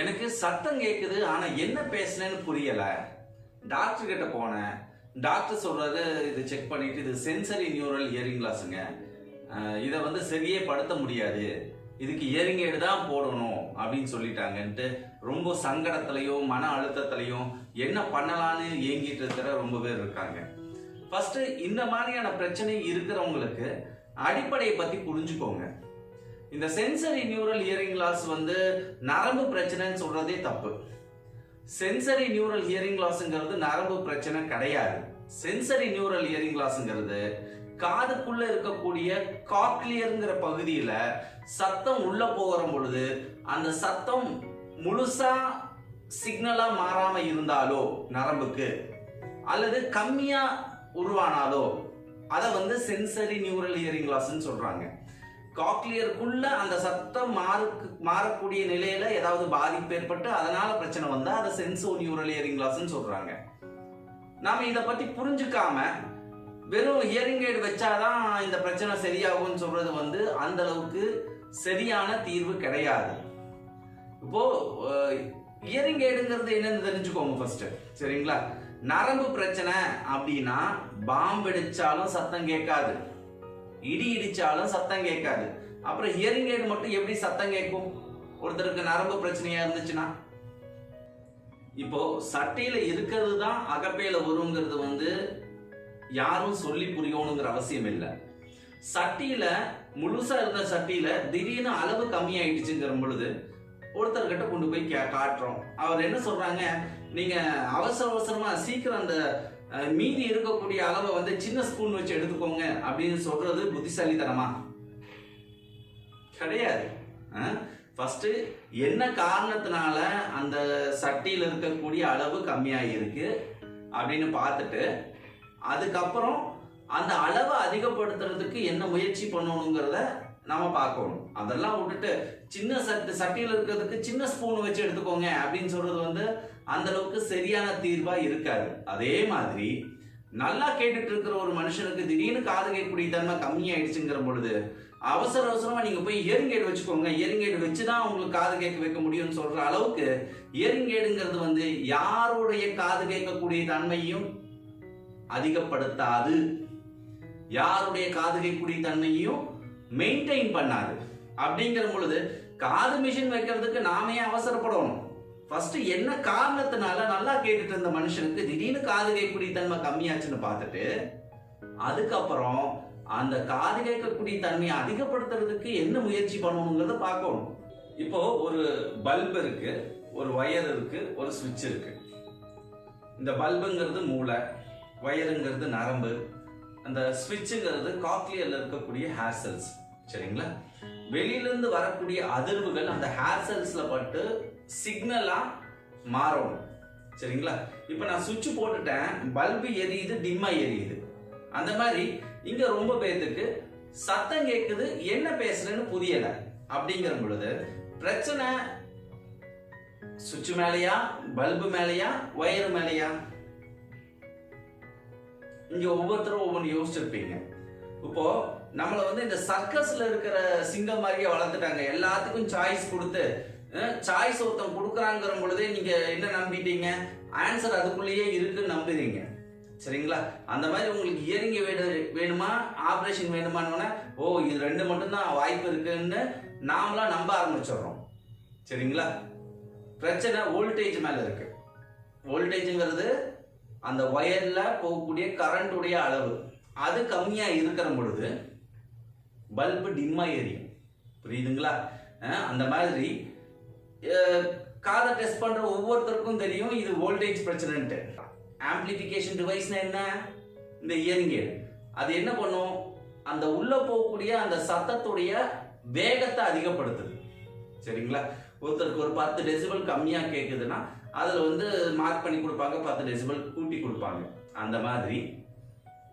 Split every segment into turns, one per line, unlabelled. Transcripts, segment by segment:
எனக்கு சத்தம் கேட்குது ஆனா என்ன பேசுனேன்னு புரியல. டாக்டர் கிட்ட போனேன். டாக்டர் சொல்றாரு இது செக் பண்ணிட்டு இது சென்சரி நியூரல் இயரிங் கிளாஸுங்க இதை வந்து சரியே படுத்த முடியாது. இதுக்கு இயரிங் எய்டு தான் போடணும் அப்படின்னு சொல்லிட்டாங்கன்ட்டு ரொம்ப சங்கடத்திலையும் மன அழுத்தத்திலையும் என்ன பண்ணலான்னு ஏங்கிட்டு இருக்கிற ரொம்ப பேர் இருக்காங்க. ஃபர்ஸ்ட் இந்த மாதிரியான பிரச்சனை இருக்கிறவங்களுக்கு அடிப்படையை பத்தி புரிஞ்சுக்கோங்க. இந்த சென்சரி நியூரல் ஹியரிங் லாஸ் வந்து நரம்பு பிரச்சனைன்னு சொல்றதே தப்பு. சென்சரி நியூரல் ஹியரிங் லாஸ்ங்கிறது நரம்பு பிரச்சனை கிடையாது. சென்சரி நியூரல் ஹியரிங் லாஸ்ங்கிறது காதுக்குள்ள இருக்கக்கூடிய காக்லியருங்கிற பகுதியில சத்தம் உள்ள போகிற பொழுது அந்த சத்தம் முழுசா சிக்னலா மாறாம இருந்தாலோ நரம்புக்கு அல்லது கம்மியா உருவானாலோ அதை வந்து சென்சரி நியூரல் ஹியரிங் லாஸ்ன்னு சொல்றாங்க. காக்லியருக்குள்ள அந்த சத்தம் மாறு மாறக்கூடிய நிலையில ஏதாவது பாதிப்பு ஏற்பட்டு அதனால பிரச்சனை வந்தா அதை சென்சோ நியூரல் ஹியரிங் லாஸ்ன்னு சொல்றாங்க. நாம இதை பத்தி புரிஞ்சுக்காம வெறும் ஹியரிங் எய்டு வச்சாதான் இந்த பிரச்சனை சரியாகும்னு சொல்றது வந்து அந்த அளவுக்கு சரியான தீர்வு கிடையாது. இப்போ இயரிங் எய்டுங்கிறது என்னன்னு தெரிஞ்சுக்கோங்க ஃபர்ஸ்ட் சரிங்களா? நரம்பு பிரச்சனை அப்படின்னா பாம்பு அடிச்சாலும் சத்தம் கேட்காது. இடி இடிச்சாலும் சத்தம் கேட்காது. அப்புறம் ஹியரிங் எய்டு மட்டும் எப்படி சத்தம் கேட்கும்? ஒருத்தருக்கு நரம்பு பிரச்சனையா இருந்துச்சுன்னா? இப்போ சட்டையில இருக்கிறது தான் அகப்பையில வருங்கிறது வந்து யாரும் சொல்லி புரியணுங்கிற அவசியம் இல்லை. சட்டியில முழுசா இருந்த சட்டியில திடீர்னு அளவு கம்மியாயிடுச்சுங்கிற பொழுது ஒருத்தர்கிட்ட கொண்டு போய் கே காட்டுறோம். அவர் என்ன சொல்றாங்க? நீங்க அவசர அவசரமா சீக்கிரம் அந்த மீதி இருக்கக்கூடிய அளவை வந்து சின்ன ஸ்பூன் வச்சு எடுத்துக்கோங்க அப்படின்னு சொல்றது புத்திசாலித்தனமா? கிடையாது. ஃபஸ்ட்டு என்ன காரணத்தினால அந்த சட்டியில் இருக்கக்கூடிய அளவு கம்மியாக இருக்கு அப்படின்னு பார்த்துட்டு அதுக்கப்புறம் அந்த அளவை அதிகப்படுத்துறதுக்கு என்ன முயற்சி பண்ணணுங்கிறத நம்ம பார்க்கணும். அதெல்லாம் விட்டுட்டு சின்ன சட்டு சட்டியில் இருக்கிறதுக்கு சின்ன ஸ்பூன் வச்சு எடுத்துக்கோங்க அப்படின்னு சொல்றது வந்து அந்த அளவுக்கு சரியான தீர்வா இருக்காது. அதே மாதிரி நல்லா கேட்டுட்டு இருக்கிற ஒரு மனுஷனுக்கு திடீர்னு காது கேட்கக்கூடிய தன்மை கம்மியாயிடுச்சுங்கிற பொழுது அவசர அவசரமா நீங்க போய் இயரிங் வச்சுக்கோங்க. இயரிங் வச்சு வச்சுதான் உங்களுக்கு காது கேட்க வைக்க முடியும்னு சொல்ற அளவுக்கு இயரிங் வந்து யாருடைய காது கேட்கக்கூடிய தன்மையும் அதிகப்படுத்தாது. யாருடைய காது கேட்கக்கூடிய தன்மையும் மெயின்டைன் பண்ணாது. அப்படிங்கிற பொழுது காது மிஷின் வைக்கிறதுக்கு நாமே அவசரப்படணும். ஃபர்ஸ்ட் என்ன காரணத்தினால நல்லா கேட்டுட்டு இருந்த மனுஷனுக்கு திடீர்னு காது கேட்கக்கூடிய தன்மை கம்மியாச்சுன்னு பார்த்துட்டு அதுக்கப்புறம் அந்த காது கேட்கக்கூடிய தன்மையை அதிகப்படுத்துறதுக்கு என்ன முயற்சி பண்ணணுங்கிறத பார்க்கணும். இப்போ ஒரு பல்ப் இருக்கு ஒரு ஒயர் இருக்கு ஒரு சுவிட்ச் இருக்கு. இந்த பல்புங்கிறது மூளை ஒயருங்கிறது நரம்பு அந்த ஸ்விட்சுங்கிறது காக்லியர்ல இருக்கக்கூடிய ஹேர் செல்ஸ் சரிங்களா? வெளியிலிருந்து வரக்கூடிய அதிர்வுகள் அந்த ஹேர் செல்ஸில் பட்டு சிக்னலாக மாறணும். சரிங்களா? இப்போ நான் சுவிட்ச் போட்டுட்டேன். பல்பு எரியுது டிம்மா எரியுது. அந்த மாதிரி இங்கே ரொம்ப பேர்த்துக்கு சத்தம் கேட்குது என்ன பேசுறேன்னு புரியலை. அப்படிங்கிற பொழுது பிரச்சனை சுவிட்ச் மேலேயா பல்பு மேலேயா ஒயர் மேலேயா? இங்கே ஒவ்வொருத்தரும் ஒவ்வொன்று யோசிச்சிருப்பீங்க. இப்போ நம்மளை வந்து இந்த சர்க்கஸ்ல இருக்கிற சிங்கம் மாதிரியே வளர்த்துட்டாங்க. எல்லாத்துக்கும் சாய்ஸ் கொடுத்து சாய்ஸ் ஒருத்தன் கொடுக்குறாங்கிற பொழுதே நீங்க என்ன நம்பிட்டீங்க? ஆன்சர் அதுக்குள்ளேயே இருக்குன்னு நம்புறீங்க. சரிங்களா? அந்த மாதிரி உங்களுக்கு இயரிங்க வேடு வேணுமா? ஆப்ரேஷன் வேணுமான்னு ஓ இது ரெண்டு மட்டும்தான் வாய்ப்பு இருக்குன்னு நாமளா நம்ப ஆரம்பிச்சிடுறோம். சரிங்களா? பிரச்சனை வோல்டேஜ் மேல இருக்கு. வோல்டேஜுங்கிறது அந்த ஒயர்ல போகக்கூடிய கரண்டுடைய அளவு. அது கம்மியாக இருக்கிற பொழுது பல்பு டிம்மாக எரியும். புரியுதுங்களா? அந்த மாதிரி காதை டெஸ்ட் பண்ணுற ஒவ்வொருத்தருக்கும் தெரியும் இது வோல்டேஜ் பிரச்சனைன்ட்டு. ஆம்பிளிஃபிகேஷன் டிவைஸ்னா என்ன? இந்த இயரிங் அது என்ன பண்ணும்? அந்த உள்ளே போகக்கூடிய அந்த சத்தத்துடைய வேகத்தை அதிகப்படுத்துது. சரிங்களா? ஒருத்தருக்கு ஒரு பத்து டெசிபல் கம்மியாக கேட்குதுன்னா அதில் வந்து மார்க் பண்ணி கொடுப்பாங்க பத்து டெசிபல் கூட்டி கொடுப்பாங்க. அந்த மாதிரி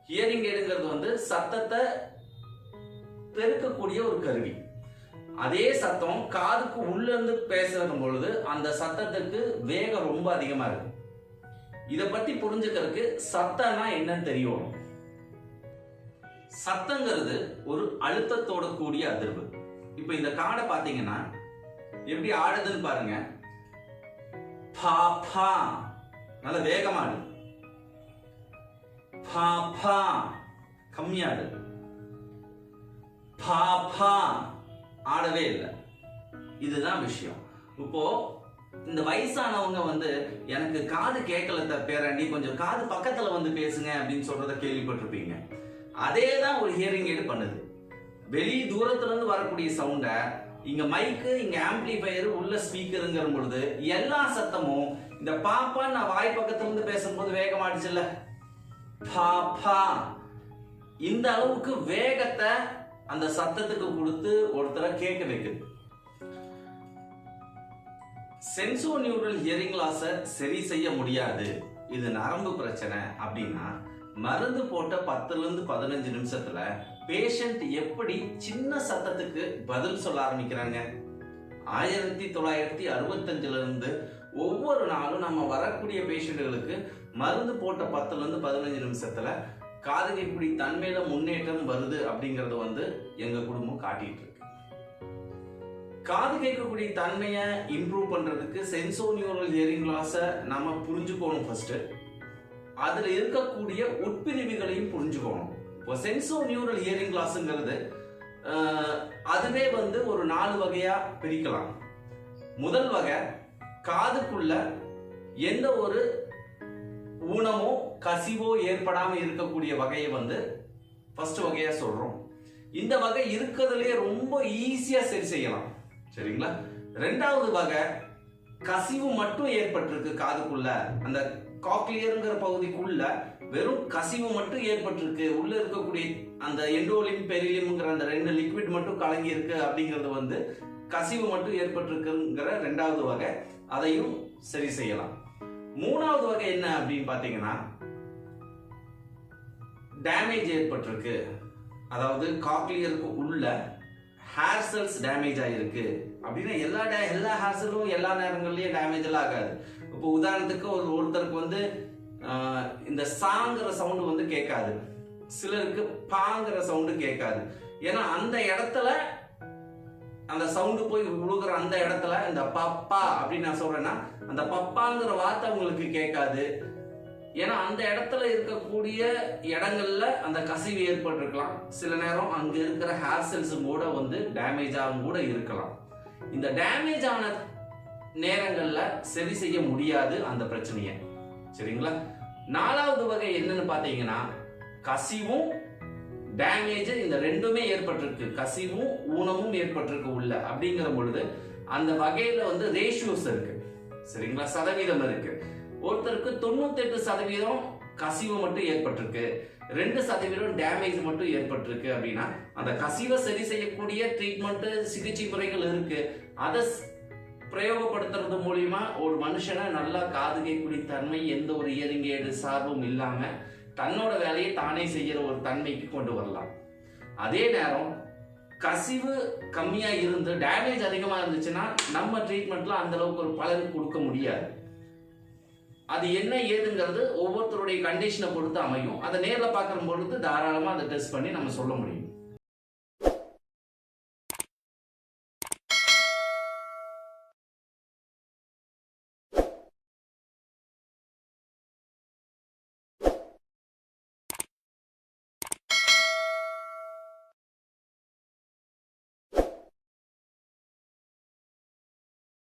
ஹியரிங் எய்டுங்கிறது வந்து சத்தத்தை பெருக்கக்கூடிய ஒரு கருவி. அதே சத்தம் காதுக்கு உள்ள இருந்து பேசுறது பொழுது அந்த சத்தத்துக்கு வேகம் ரொம்ப அதிகமா இருக்கு. இதை பத்தி புரிஞ்சுக்கிறதுக்கு சத்தம்னா என்னன்னு தெரியும். சத்தங்கிறது ஒரு அழுத்தத்தோட கூடிய அதிர்வு. இப்போ இந்த காடை பாத்தீங்கன்னா எப்படி ஆடுதுன்னு பாருங்க. பா பா. நல்ல வேகமாடு பா பா கம்மியாது பா பா ஆடவே இல்லை. இதுதான் விஷயம். இப்போ இந்த வயசானவங்க வந்து எனக்கு காது கேட்கல த பேராண்டி கொஞ்சம் காது பக்கத்துல வந்து பேசுங்க அப்படின்னு சொல்றத கேள்விப்பட்டிருப்பீங்க. அதே தான் ஒரு ஹியரிங் எய்டு பண்ணுது. வெளி தூரத்துல இருந்து வரக்கூடிய சவுண்டை இங்க மைக்கு இங்க ஆம்பிளிஃபயர் உள்ள ஸ்பீக்கருங்கிற பொழுது எல்லா சத்தமும் இந்த பாப்பா நான் வாய் பக்கத்துல இருந்து பேசும்போது வேகமாடுச்சுல்ல பாப்பா இந்த அளவுக்கு வேகத்தை அந்த சத்தத்துக்கு கொடுத்து ஒருத்தரை கேட்க வைக்குது. சென்சோ நியூரல் ஹியரிங் லாஸை சரி செய்ய முடியாது. இது நரம்பு பிரச்சனை அப்படின்னா மருந்து போட்ட பத்துல இருந்து பதினஞ்சு நிமிஷத்துல பேஷண்ட் எப்படி சின்ன சத்தத்துக்கு பதில் சொல்ல ஆரம்பிக்கிறாங்க? ஆயிரத்தி தொள்ளாயிரத்தி அறுபத்தஞ்சுல இருந்து ஒவ்வொரு நாளும் நம்ம வரக்கூடிய பேஷண்ட்டுகளுக்கு மருந்து போட்ட பத்துலேருந்து பதினஞ்சு நிமிஷத்தில் காது இப்படி தன்மையில முன்னேற்றம் வருது அப்படிங்கறத வந்து எங்க குடும்பம் காட்டிட்டு இருக்கு. காது கேட்கக்கூடிய தன்மையை இம்ப்ரூவ் பண்றதுக்கு சென்சோ நியூரல் ஹியரிங் லாஸை நம்ம புரிஞ்சுக்கணும் ஃபர்ஸ்ட் அதுல இருக்கக்கூடிய உட்பிரிவுகளையும் புரிஞ்சுக்கணும். இப்போ சென்சோ நியூரல் ஹியரிங் லாஸ்ங்கிறது அதுவே வந்து ஒரு நாலு வகையா பிரிக்கலாம். முதல் வகை காதுக்குள்ள எந்த ஒரு ஊனமோ கசிவோ ஏற்படாமல் இருக்கக்கூடிய வகையை வந்து ஃபர்ஸ்ட் வகையாக சொல்கிறோம் இந்த வகை இருக்கிறதுலே ரொம்ப ஈஸியாக சரி செய்யலாம். சரிங்களா? ரெண்டாவது வகை கசிவு மட்டும் ஏற்பட்டிருக்கு காதுக்குள்ள. அந்த காக்லியருங்கிற பகுதிக்குள்ள வெறும் கசிவு மட்டும் ஏற்பட்டிருக்கு. உள்ள இருக்கக்கூடிய அந்த எண்டோலிம் பெரிலிம்ங்கிற அந்த ரெண்டு லிக்விட் மட்டும் கலங்கி இருக்கு அப்படிங்கிறது வந்து கசிவு மட்டும் ஏற்பட்டிருக்குங்கிற ரெண்டாவது வகை. அதையும் சரி செய்யலாம். மூணாவது வகை என்ன அப்படின்னு பார்த்தீங்கன்னா டேமேஜ் ஏற்பட்டிருக்கு. அதாவது காக்லியருக்கு உள்ள ஹேர் செல்ஸ் டேமேஜ் ஆகிருக்கு அப்படின்னா எல்லா டே எல்லா ஹேர் செல்லும் எல்லா நேரங்கள்லையும் டேமேஜ் எல்லாம் ஆகாது. இப்போ உதாரணத்துக்கு ஒரு ஒருத்தருக்கு வந்து இந்த சாங்கிற சவுண்டு வந்து கேட்காது. சிலருக்கு பாங்கிற சவுண்டு கேட்காது. ஏன்னா அந்த இடத்துல அந்த சவுண்டு போய் விழுகிற அந்த இடத்துல இந்த பப்பா அப்படின்னு நான் சொல்றேன்னா அந்த பப்பாங்கிற வார்த்தை உங்களுக்கு கேட்காது. ஏன்னா அந்த இடத்துல இருக்கக்கூடிய இடங்கள்ல அந்த கசிவு ஏற்பட்டிருக்கலாம். சில நேரம் அங்க இருக்கிற ஹேர் செல்ஸும் கூட வந்து டேமேஜ் ஆகும் கூட இருக்கலாம். இந்த டேமேஜ் ஆன நேரங்கள்ல சரி செய்ய முடியாது அந்த பிரச்சனையை. சரிங்களா? நாலாவது வகை என்னன்னு பாத்தீங்கன்னா கசிவும் டேமேஜ் இந்த ரெண்டுமே ஏற்பட்டிருக்கு. கசிவும் ஊனமும் ஏற்பட்டிருக்கு உள்ள. அப்படிங்கிற பொழுது அந்த வகையில வந்து ரேஷியோஸ் இருக்கு. சரிங்களா? சதவீதம் இருக்கு. ஒருத்தருக்கு தொண்ணூத்தெட்டு சதவீதம் கசிவு மட்டும் ஏற்பட்டிருக்கு. ரெண்டு சதவீதம் டேமேஜ் மட்டும் ஏற்பட்டிருக்கு அப்படின்னா அந்த கசிவை சரி செய்யக்கூடிய ட்ரீட்மெண்ட் சிகிச்சை முறைகள் இருக்கு. அதை பிரயோகப்படுத்துறது மூலியமா ஒரு மனுஷனை நல்லா காது கேட்கக்கூடிய தன்மை எந்த ஒரு இயற்கையேடு சார்பும் இல்லாம தன்னோட வேலையை தானே செய்யற ஒரு தன்மைக்கு கொண்டு வரலாம். அதே நேரம் கசிவு கம்மியா இருந்து டேமேஜ் அதிகமா இருந்துச்சுன்னா நம்ம ட்ரீட்மெண்ட்ல அந்த அளவுக்கு ஒரு பலன் கொடுக்க முடியாது. அது என்ன ஏதுங்கிறது ஒவ்வொருத்தருடைய கண்டிஷனை பொறுத்து அமையும். அதை நேரில் பார்க்குற பொழுது தாராளமாக அதை டெஸ்ட் பண்ணி நம்ம சொல்ல முடியும்.